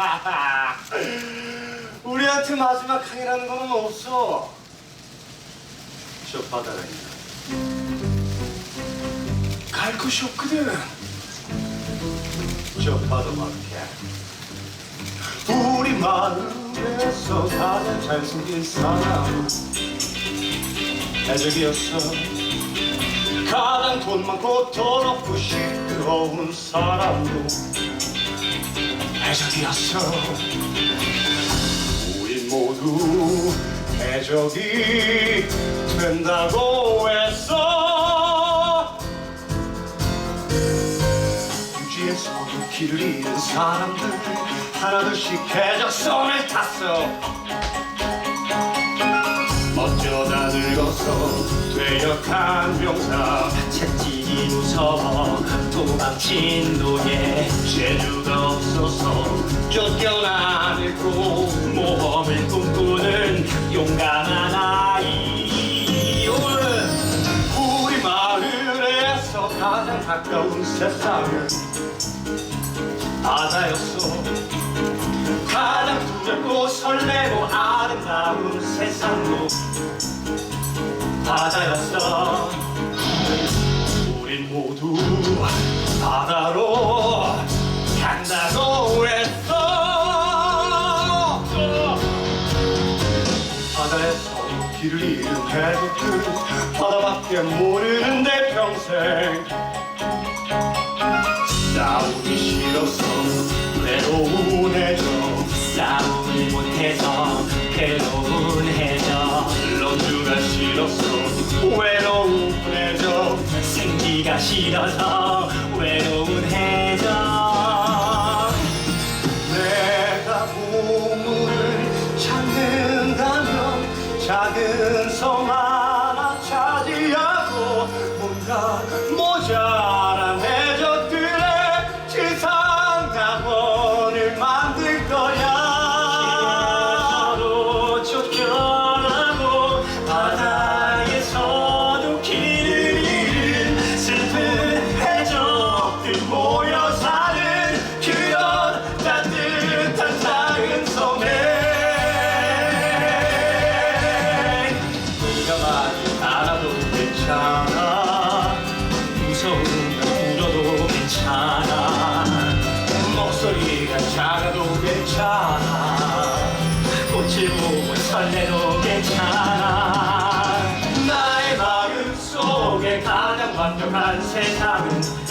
우리한테 마지막 항이라는 건 없어. 저 바다가 있나? 갈 곳이 없거든. 저 바다밖에. 우리 마을에서 가장 잘생긴 사람 해적이었어. 가장 돈 많고 더럽고 시끄러운 사람도 해적이었어. 우린 모두 해적이 된다고 했어. 유지에서도 길을 잃은 사람들 하나둘씩 해적선을 탔어. 어쩌다 늙어서 되어간 병사 채찍이 무서워 도망친 노예 재주가 없어서 쫓겨나고 모험을 꿈꾸는 용감한 아이. 우리 마을에서 가장 가까운 세상은 바다였어 가장 두렵고 설레고 아름다운 세상도 바다였어. 우린 모두 바다로 바다에서 길을 잃은 해적들 바다밖에 모르는데 평생. 싸우기 싫어서 외로운 해적 싸움을 못해서 괴로운 해적 런주가 싫어서 외로운 해적 생기가 싫어서 외로운 작은 섬 설레도 괜찮아 나의 마음 속에 가장 완벽한 세상은 어